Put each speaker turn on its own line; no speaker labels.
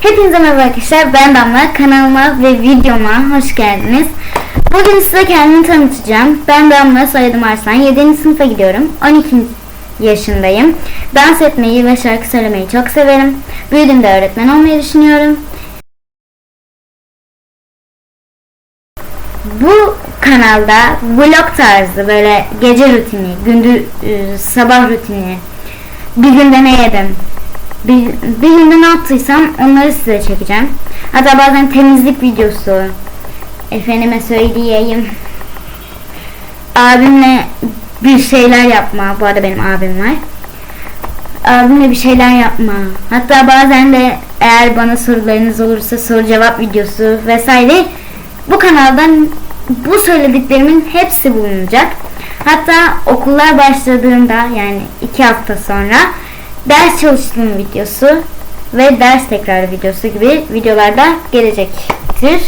Hepinize merhaba arkadaşlar. Ben Damla. Kanalıma ve videoma hoş geldiniz. Bugün size kendimi tanıtacağım. Ben Damla, soyadım Arslan. 7. sınıfa gidiyorum. 12 yaşındayım. Dans etmeyi ve şarkı söylemeyi çok severim. Büyüdüğümde öğretmen olmayı düşünüyorum. Bu kanalda vlog tarzı böyle gece rutini, gündüz e, sabah rutini, bir günde ne yedim, bir, bir günde ne yaptıysam onları size çekeceğim. Hatta bazen temizlik videosu, efendime söyleyeyim, abimle bir şeyler yapma. Bu arada benim abim var. Abimle bir şeyler yapma. Hatta bazen de eğer bana sorularınız olursa soru cevap videosu vesaire bu kanaldan bu söylediklerimin hepsi bulunacak. Hatta okullar başladığında yani iki hafta sonra ders çalıştığım videosu ve ders tekrarı videosu gibi videolarda gelecektir.